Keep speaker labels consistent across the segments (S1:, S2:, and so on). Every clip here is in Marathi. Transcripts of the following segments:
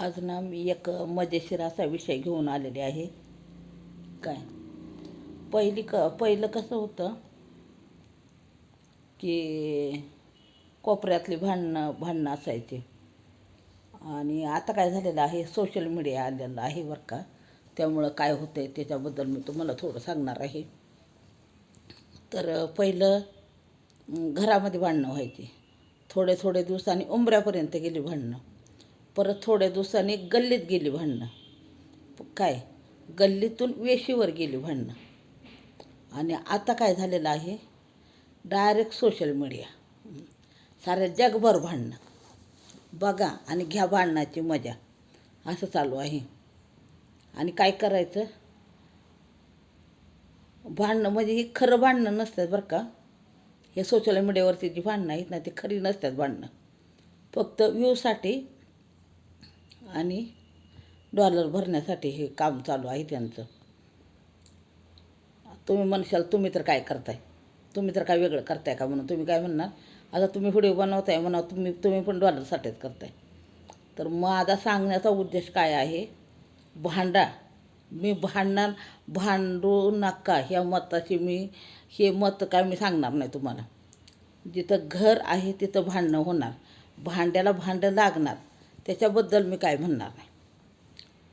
S1: आज ना मी एक मजेशीर असा विषय घेऊन आलेले आहे. काय? पहिली क पहिलं कसं होतं की कोपऱ्यातली भांडणं भांडणं असायचे. आणि आता काय झालेलं आहे सोशल मीडिया आलेलं आहे बरं का. त्यामुळं काय होतं आहे त्याच्याबद्दल मी तुम्हाला थोडं सांगणार आहे. तर पहिलं घरामध्ये भांडणं व्हायची. थोडे थोडे दिवसांनी उंबऱ्यापर्यंत गेली भांडणं. परत थोड्या दिवसांनी गल्लीत गेली भांडणं. काय? गल्लीतून वेशीवर गेली भांडणं. आणि आता काय झालेलं आहे? डायरेक्ट सोशल मीडिया साऱ्या जगभर भांडणं. बघा आणि घ्या भांडणाची मजा. असं चालू आहे. आणि काय करायचं? भांडणं म्हणजे ही खरं भांडणं नसतात बरं का. हे सोशल मीडियावरती जी भांडणं आहेत ना ती खरी नसतात भांडणं. फक्त व्ह्यूसाठी आणि डॉलर भरण्यासाठी हे काम चालू आहे त्यांचं. तुम्ही म्हणशाल तुम्ही तर काय करताय? तुम्ही तर काय वेगळं करताय का? म्हणून तुम्ही काय म्हणणार? आता तुम्ही व्हिडिओ बनवताय म्हणा तुम्ही तुम्ही पण डॉलरसाठीच करताय. तर माझा सांगण्याचा उद्देश काय आहे? भांडा. मी भांडणार भांडू नका ह्या मताची मी हे मत काय मी सांगणार नाही तुम्हाला. जिथं घर आहे तिथं भांडणं होणार. भांड्याला भांडं लागणार. त्याच्याबद्दल मी काय म्हणणार नाही.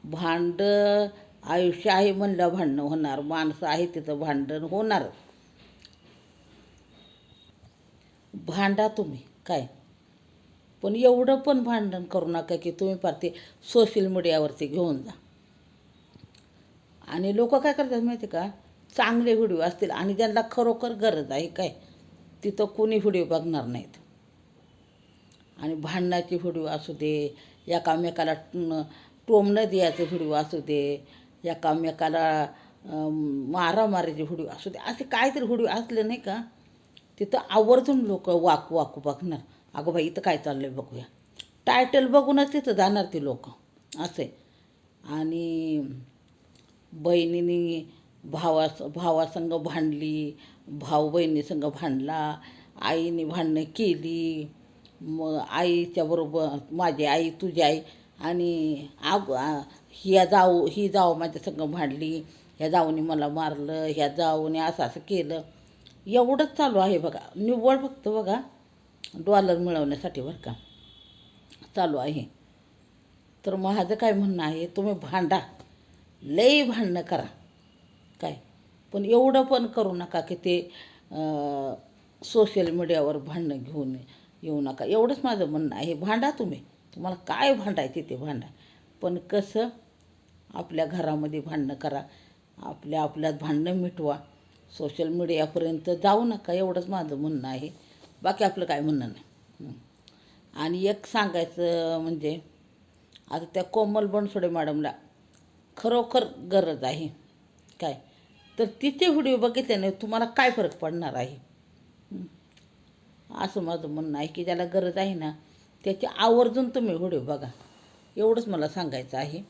S1: भांडं आयुष्य आहे म्हणलं भांडणं होणार माणसं आहे तिथं भांडण होणार. भांडा तुम्ही काय? पण एवढं पण भांडण करू नका की तुम्ही फार ते सोशल मीडियावरती घेऊन जा. आणि लोक काय करतात माहिती का? चांगले व्हिडिओ असतील आणि ज्यांना खरोखर गरज आहे काय? तिथं कोणी व्हिडिओ बघणार नाहीत. आणि भांडणाचे व्हिडिओ असू दे एकामेकाला टोमणं द्यायचे व्हिडिओ असू दे एकामेकाला मारामारीचे व्हिडिओ असू दे असे काहीतरी व्हिडिओ असले नाही का तिथं आवर्जून लोक वाकू वाकू बघणार. अगं बाई इथं काय चाललं आहे बघूया. टायटल बघूनच तिथं जाणार ती लोक. असे. आणि बहिणीनी भावा भावासंग भांडली भाऊ बहिणीसंग भांडला आईने भांडणं केली मग आईच्या बरोबर माझी आई तुझी आई. आणि आग ह्या जाऊ ही जाऊ माझ्या संग भांडली. ह्या जाऊने मला मारलं ह्या जाऊने असं असं केलं. एवढंच चालू आहे बघा. निव्वळ फक्त बघा डॉलर मिळवण्यासाठी बरं का. चालू आहे. तर माझं काय म्हणणं आहे तुम्ही भांडा. लई भांडणं करा. काय? पण एवढं पण करू नका की ते सोशल मीडियावर भांडणं घेऊन येऊ नका. एवढंच माझं म्हणणं आहे. भांडा तुम्ही. तुम्हाला काय भांडायचे ते भांडा. पण कसं आपल्या घरामध्ये भांडणं करा. आपल्या आपल्यात भांडणं मिटवा. सोशल मीडियापर्यंत जाऊ नका. एवढंच माझं म्हणणं आहे. बाकी आपलं काय म्हणणं नाही. आणि एक सांगायचं म्हणजे आता त्या कोमल बनसोडे मॅडमला खरोखर गरज आहे. काय? तर तिचे व्हिडिओ बघितल्याने तुम्हाला काय फरक पडणार आहे? असं माझं म्हणणं आहे की ज्याला गरज आहे ना त्याची आवर्जून तुम्ही व्हिडिओ बघा. एवढंच मला सांगायचं आहे.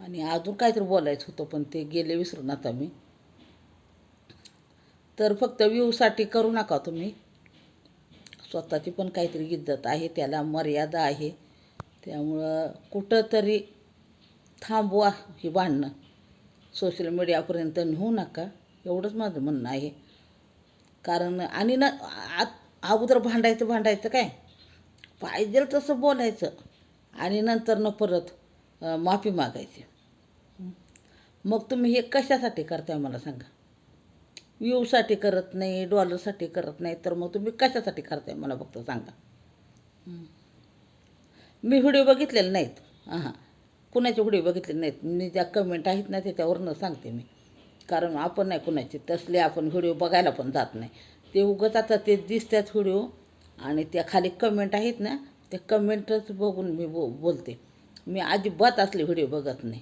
S1: आणि अजून काहीतरी बोलायचं होतं पण ते गेले विसरून आता मी. तर फक्त व्ह्यूसाठी करू नका तुम्ही. स्वतःची पण काहीतरी इज्जत आहे त्याला मर्यादा आहे. त्यामुळं कुठंतरी थांबवा ही भांडणं. सोशल मीडियापर्यंत नेऊ नका एवढंच माझं म्हणणं आहे. कारण आणि ना आत अगोदर भांडायचं भांडायचं काय? पाहिजे तसं बोलायचं. आणि नंतर न परत माफी मागायची. मग तुम्ही हे कशासाठी करताय मला सांगा? व्ह्यूसाठी करत नाही डॉलरसाठी करत नाही तर मग तुम्ही कशासाठी करताय मला फक्त सांगा? मी व्हिडिओ बघितलेले नाहीत. हां कुणाचे व्हिडिओ बघितले नाहीत? मी ज्या कमेंट आहेत ना त्याच्यावरनं सांगते मी. कारण आपण नाही कुणाचे तसले आपण व्हिडिओ बघायला पण जात नाही. ते उगत आता ते दिसतात व्हिडिओ आणि त्या खाली कमेंट आहेत ना त्या कमेंटच बघून मी बो बोलते. मी अजिबात असले व्हिडिओ बघत नाही.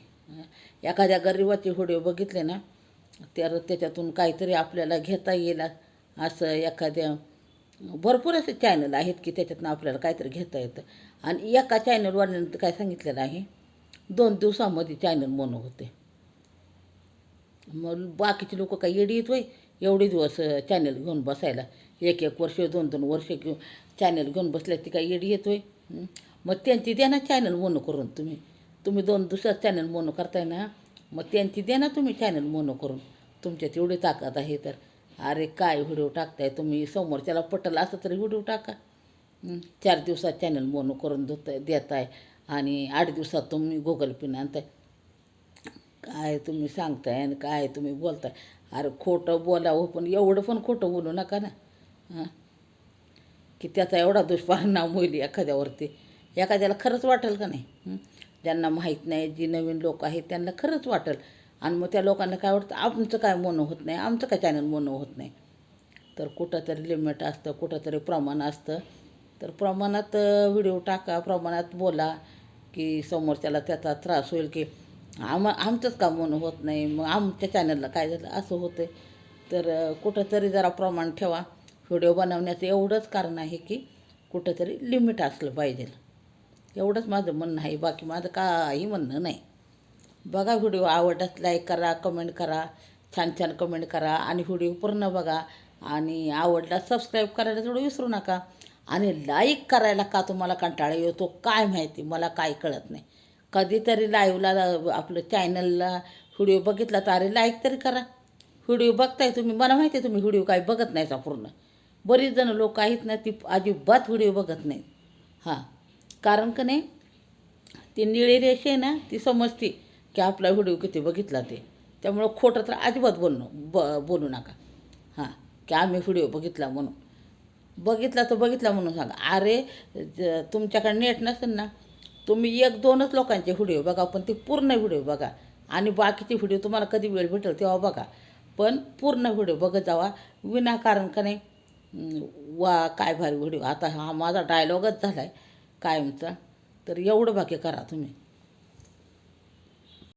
S1: एखाद्या गरिबाचे व्हिडिओ बघितले ना तर त्याच्यातून काहीतरी आपल्याला घेता येईल असं एखाद्या भरपूर असे चॅनल आहेत की त्याच्यातनं आपल्याला काहीतरी घेता येतं. आणि एका चॅनलवाल्यानं काय सांगितलेलं आहे दोन दिवसामध्ये चॅनल मोनो होते. मग बाकीचे लोक काही येडी येत होय एवढे दिवस चॅनल घेऊन बसायला. एक एक वर्ष दोन दोन वर्ष घेऊन चॅनल घेऊन बसल्या ती काही येडी येत होय मग त्यांची द्या ना चॅनल मोनो करून तुम्ही. तुम्ही दोन दुसरा चॅनल मोनो करताय ना मग त्यांची द्या ना तुम्ही चॅनल मोनो करून. तुमच्यात एवढी ताकद आहे तर. अरे काय व्हिडिओ टाकताय तुम्ही? समोरच्याला पटल असं तरी व्हिडिओ टाका. चार दिवसात चॅनल मोनो करून देत देताय. आणि आठ दिवसात तुम्ही गुगल पिन आणताय. काय तुम्ही सांगताय आणि काय तुम्ही बोलताय? अरे खोटं बोलावं पण एवढं पण खोटं बोलू नका ना. हां? की त्याचा एवढा दुष्परिणाम होईल एखाद्यावरती. एखाद्याला खरंच वाटेल का नाही? ज्यांना माहीत नाही जी नवीन लोक आहेत त्यांना खरंच वाटेल. आणि मग त्या लोकांना काय वाटतं? आमचं काय मोनं होत नाही? आमचं काय चॅनल मोनं होत नाही? तर कुठं तरी लिमिट असतं कुठं तरी प्रमाण असतं. तर प्रमाणात व्हिडिओ टाका प्रमाणात बोला की समोरच्याला त्याचा त्रास होईल की आम आमचंच का मोनो होत नाही. मग आमच्या चॅनलला काय झालं? असं होतं तर कुठंतरी जरा प्रमाण ठेवा. व्हिडिओ बनवण्याचं एवढंच कारण आहे की कुठंतरी लिमिट असलं पाहिजे. एवढंच माझं म्हणणं आहे. बाकी माझं काही म्हणणं नाही. बघा व्हिडिओ आवडत लाईक करा कमेंट करा. छान छान कमेंट करा. आणि व्हिडिओ पूर्ण बघा. आणि आवडला सबस्क्राईब करायला थोडं विसरू नका. आणि लाईक करायला का तुम्हाला कंटाळा येतो? काय माहिती? मला काय कळत नाही. कधीतरी लाईव्हला आपलं चॅनलला व्हिडिओ बघितला तर अरे लाईक तरी करा. व्हिडिओ बघताय तुम्ही. मला माहिती आहे तुम्ही व्हिडिओ काय बघत नाही पूर्ण बरीच जण लोक आहेत ना ती अजिबात व्हिडिओ बघत नाहीत. हां. कारण का नाही? ती निळी रेष आहे ना ती समजते की आपला व्हिडिओ किती बघितला ते. त्यामुळं खोटं तर अजिबात बोलणं ब बोलू नका. हां. की आम्ही व्हिडिओ बघितला म्हणून. बघितला तर बघितला म्हणून सांगा. अरे ज- तुमच्याकडे नेट नसेल ना तुम्ही एक दोनच लोकांचे व्हिडिओ बघा पण ते पूर्ण व्हिडिओ बघा. आणि बाकीचे व्हिडिओ तुम्हाला कधी वेळ भेटेल तेव्हा बघा. पण पूर्ण व्हिडिओ बघत जावा. विनाकारण का नाही? वा काय भारी व्हिडिओ. आता हा माझा डायलॉगच झाला आहे कायमचा. तर एवढं बाकी करा तुम्ही.